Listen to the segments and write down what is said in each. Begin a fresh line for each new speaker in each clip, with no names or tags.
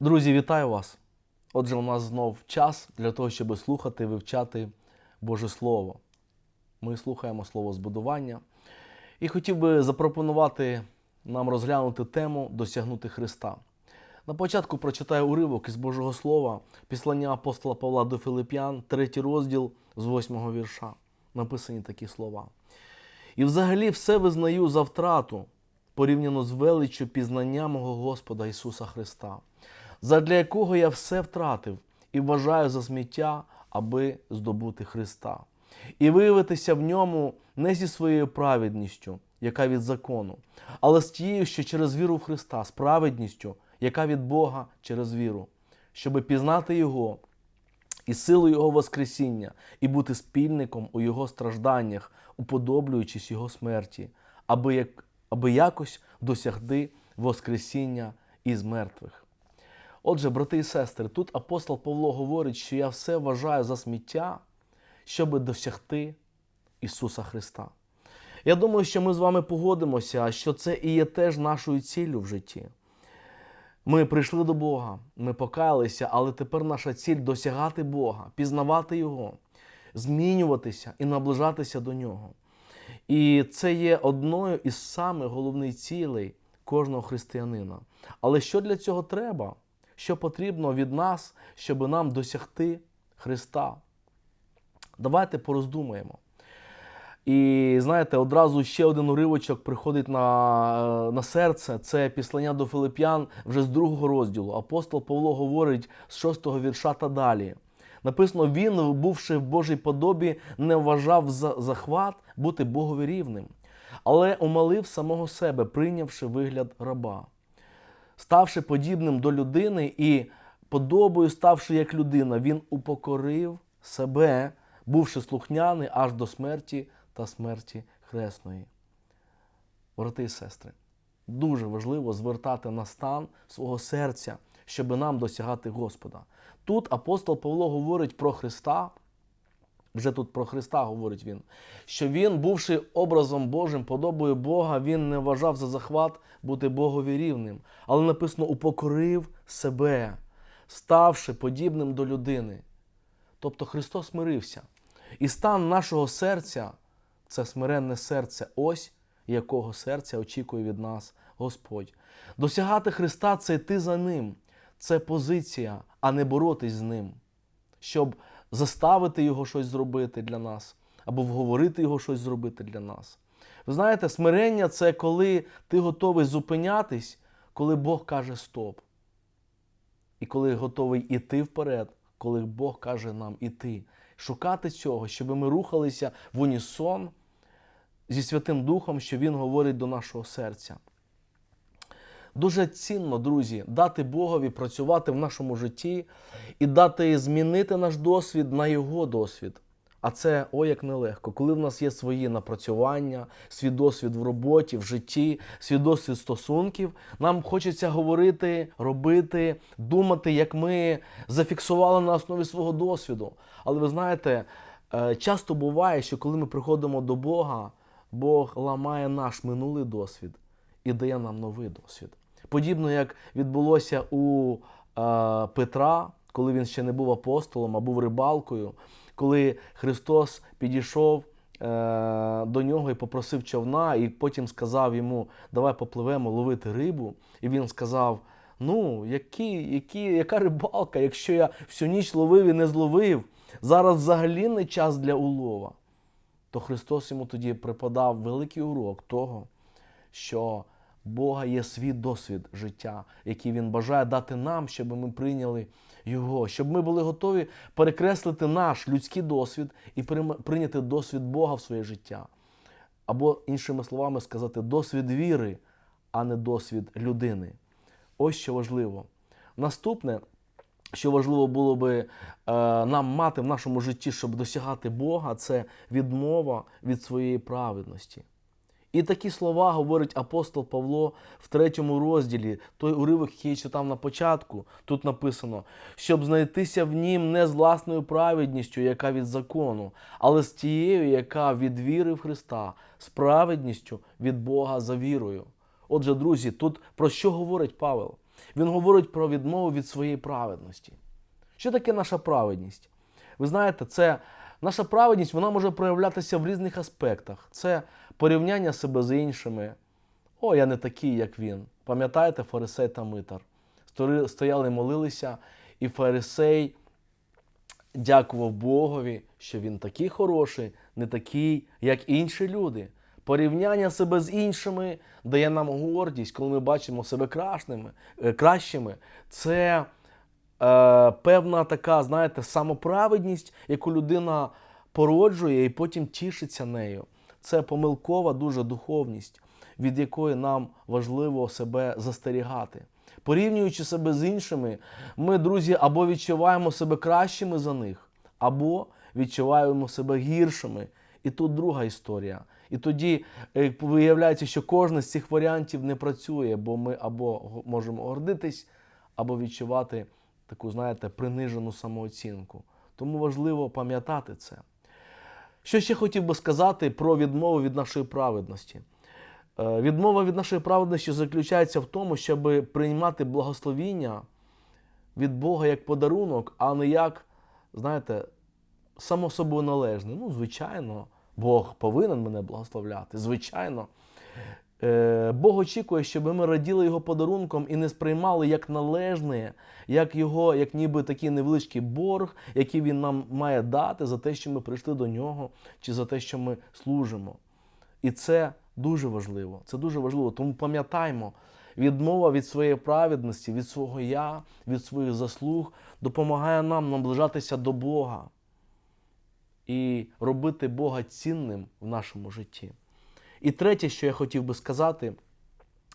Друзі, вітаю вас! Отже, у нас знов час для того, щоб слухати, вивчати Боже Слово. Ми слухаємо слово збудування. І хотів би запропонувати нам розглянути тему досягнути Христа. На початку прочитаю уривок із Божого Слова, післання апостола Павла до Филип'ян, третій розділ з восьмого вірша. Написані такі слова. І взагалі все визнаю за втрату, порівняно з величчю пізнання мого Господа Ісуса Христа, задля якого я все втратив і вважаю за сміття, аби здобути Христа, і виявитися в ньому не зі своєю праведністю, яка від закону, але з тією, що через віру в Христа, з праведністю, яка від Бога через віру, щоби пізнати Його і силу Його Воскресіння, і бути спільником у Його стражданнях, уподоблюючись Його смерті, аби, як, аби якось досягти Воскресіння із мертвих. Отже, брати і сестри, тут апостол Павло говорить, що я все вважаю за сміття, щоби досягти Ісуса Христа. Я думаю, що ми з вами погодимося, що це і є теж нашою ціллю в житті. Ми прийшли до Бога, ми покаялися, але тепер наша ціль досягати Бога, пізнавати Його, змінюватися і наближатися до Нього. І це є одною із самих головних цілей кожного християнина. Але що для цього треба? Що потрібно від нас, щоб нам досягти Христа? Давайте пороздумаємо. І знаєте, одразу ще один уривочок приходить на, на серце. Це післання до Филип'ян вже з другого розділу. Апостол Павло говорить з шостого вірша та далі. Написано: він, бувши в Божій подобі, не вважав за захват бути Богові рівним, але умалив самого себе, прийнявши вигляд раба, ставши подібним до людини і подобою, ставши як людина, він упокорив себе, бувши слухняний аж до смерті та смерті хресної. Брати і сестри, дуже важливо звертати на стан свого серця, щоб нам досягати Господа. Тут апостол Павло говорить про Христа, вже тут про Христа говорить він, що він, бувши образом Божим, подобою Бога, він не вважав за захват бути Богові рівним, але написано упокорив себе, ставши подібним до людини. Тобто Христос смирився. І стан нашого серця це смиренне серце, ось якого серця очікує від нас Господь. Досягати Христа це йти за Ним, це позиція, а не боротись з Ним, щоб заставити Його щось зробити для нас, або вговорити Його щось зробити для нас. Ви знаєте, смирення це коли ти готовий зупинятись, коли Бог каже стоп. І коли готовий іти вперед, коли Бог каже нам іти. Шукати цього, щоб ми рухалися в унісон зі Святим Духом, що Він говорить до нашого серця. Дуже цінно, друзі, дати Богові працювати в нашому житті і дати змінити наш досвід на Його досвід. А це о як нелегко, коли в нас є свої напрацювання, свій досвід в роботі, в житті, свій досвід стосунків. Нам хочеться говорити, робити, думати, як ми зафіксували на основі свого досвіду. Але ви знаєте, е, часто буває, що коли ми приходимо до Бога, Бог ламає наш минулий досвід і дає нам новий досвід. Подібно як відбулося у е, Петра, коли він ще не був апостолом, а був рибалкою, коли Христос підійшов е, до нього і попросив човна, і потім сказав йому, давай попливемо ловити рибу. І він сказав: Ну, які, які, яка рибалка, якщо я всю ніч ловив і не зловив, зараз взагалі не час для улова. То Христос йому тоді преподав великий урок того, що Бога є свій досвід життя, який Він бажає дати нам, щоб ми прийняли Його, щоб ми були готові перекреслити наш людський досвід і прийняти досвід Бога в своє життя. Або, іншими словами, сказати, досвід віри, а не досвід людини. Ось що важливо. Наступне, що важливо було би е, нам мати в нашому житті, щоб досягати Бога, це відмова від своєї праведності. І такі слова говорить апостол Павло в третьому розділі, той уривок, який я читав на початку. Тут написано, щоб знайтися в нім не з власною праведністю, яка від закону, але з тією, яка від віри в Христа, з праведністю від Бога за вірою. Отже, друзі, тут про що говорить Павел? Він говорить про відмову від своєї праведності. Що таке наша праведність? Ви знаєте, це наша праведність вона може проявлятися в різних аспектах. Це порівняння себе з іншими. О, я не такий, як він. Пам'ятаєте, фарисей та митар? Стояли, молилися, і фарисей дякував Богові, що він такий хороший, не такий, як інші люди. Порівняння себе з іншими дає нам гордість, коли ми бачимо себе кращими. е, кращими. Це е, певна така, знаєте, самоправедність, яку людина породжує і потім тішиться нею. Це помилкова дуже духовність, від якої нам важливо себе застерігати. Порівнюючи себе з іншими, ми, друзі, або відчуваємо себе кращими за них, або відчуваємо себе гіршими. І тут друга історія. І тоді е, виявляється, що кожен з цих варіантів не працює, бо ми або можемо гордитись, або відчувати таку, знаєте, принижену самооцінку. Тому важливо пам'ятати це. Що ще хотів би сказати про відмову від нашої праведності? Е, Відмова від нашої праведності заключається в тому, щоб приймати благословіння від Бога як подарунок, а не як, знаєте, само собою належне. Ну, звичайно, Бог повинен мене благословляти. Звичайно. Е, Бог очікує, щоб ми раділи його подарунком і не сприймали як належне, як його, як ніби такий невеличкий борг, який він нам має дати за те, що ми прийшли до нього, чи за те, що ми служимо. І це дуже важливо. Це дуже важливо. Тому пам'ятаймо, відмова від своєї праведності, від свого я, від своїх заслуг допомагає нам наближатися до Бога і робити Бога цінним в нашому житті. І третє, що я хотів би сказати,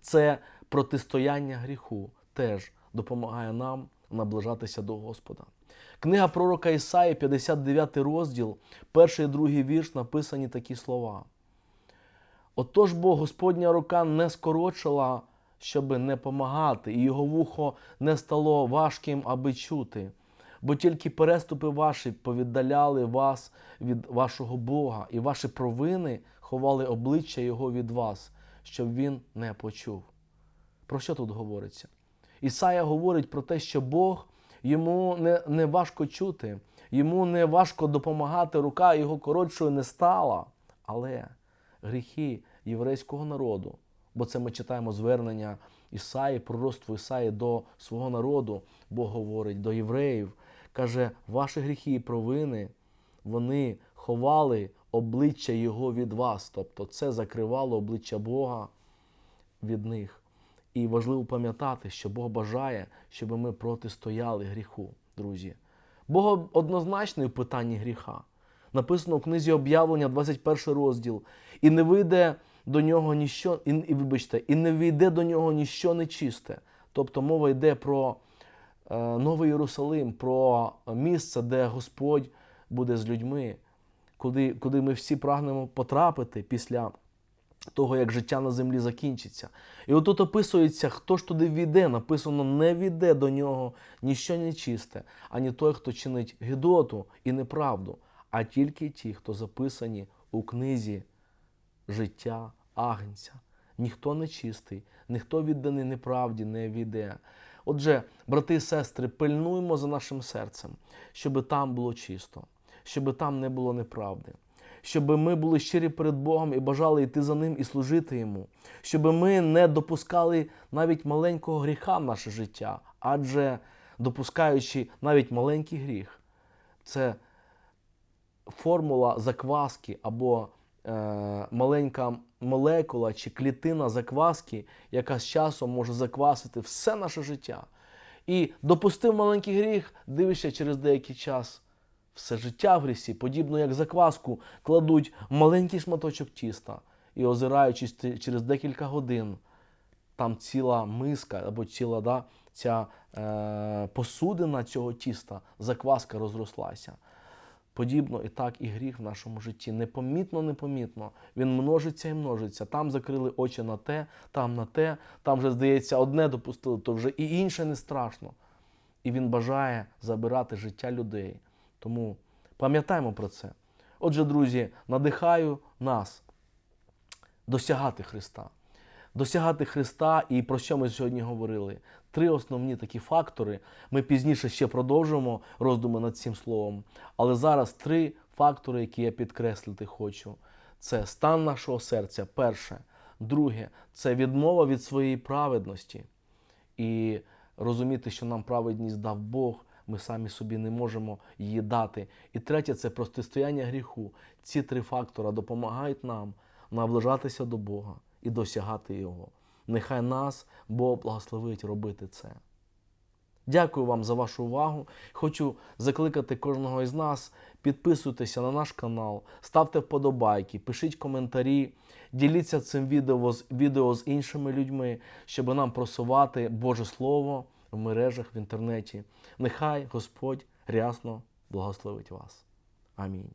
це протистояння гріху теж допомагає нам наближатися до Господа. Книга пророка Ісаї, 59 розділ, перший і другий вірш написані такі слова. Отож бо Господня рука не скорочила, щоби не помагати, і його вухо не стало важким, аби чути. Бо тільки переступи ваші повіддаляли вас від вашого Бога, і ваші провини ховали обличчя Його від вас, щоб він не почув. Про що тут говориться? Ісая говорить про те, що Бог йому не, не важко чути, йому не важко допомагати, рука його коротшою не стала. Але гріхи єврейського народу, бо це ми читаємо звернення Ісаї, пророцтво Ісаї до свого народу, Бог говорить до євреїв, каже, ваші гріхи і провини, вони ховали обличчя Його від вас. Тобто це закривало обличчя Бога від них. І важливо пам'ятати, що Бог бажає, щоб ми протистояли гріху, друзі. Бог однозначний в питанні гріха. Написано в книзі об'явлення, 21 розділ, і не вийде до нього ніщо, і, і вибачте, і не війде до нього ніщо нечисте. Тобто мова йде про е, Новий Єрусалим, про місце, де Господь буде з людьми, куди, куди ми всі прагнемо потрапити після того, як життя на землі закінчиться. І отут описується, хто ж туди війде. Написано, не війде до нього ніщо нечисте, ані той, хто чинить гидоту і неправду, а тільки ті, хто записані у книзі життя Агнця. Ніхто не чистий, ніхто відданий неправді не війде. Отже, брати і сестри, пильнуємо за нашим серцем, щоб там було чисто, щоб там не було неправди, щоб ми були щирі перед Богом і бажали йти за Ним і служити Йому, щоб ми не допускали навіть маленького гріха в наше життя, адже допускаючи навіть маленький гріх, це формула закваски або е, маленька молекула чи клітина закваски, яка з часом може заквасити все наше життя. І допустив маленький гріх, дивишся через деякий час. Все життя в грісі, подібно як закваску, кладуть маленький шматочок тіста і, озираючись через декілька годин, там ціла миска або ціла да, ця е, посудина цього тіста, закваска розрослася. Подібно і так і гріх в нашому житті. Непомітно, непомітно. Він множиться і множиться. Там закрили очі на те, там на те, там вже, здається, одне допустили, то вже і інше не страшно. І він бажає забирати життя людей. Тому пам'ятаємо про це. Отже, друзі, надихаю нас досягати Христа. Досягати Христа і про що ми сьогодні говорили? Три основні такі фактори. Ми пізніше ще продовжимо роздуми над цим словом. Але зараз три фактори, які я підкреслити хочу: це стан нашого серця, перше. Друге, це відмова від своєї праведності. І розуміти, що нам праведність дав Бог, ми самі собі не можемо її дати. І третє це протистояння гріху. Ці три фактора допомагають нам наближатися до Бога і досягати Його. Нехай нас Бог благословить робити це. Дякую вам за вашу увагу. Хочу закликати кожного із нас. Підписуйтеся на наш канал, ставте вподобайки, пишіть коментарі, діліться цим відео з, відео з іншими людьми, щоб нам просувати Боже Слово в мережах в інтернеті. Нехай Господь рясно благословить вас. Амінь.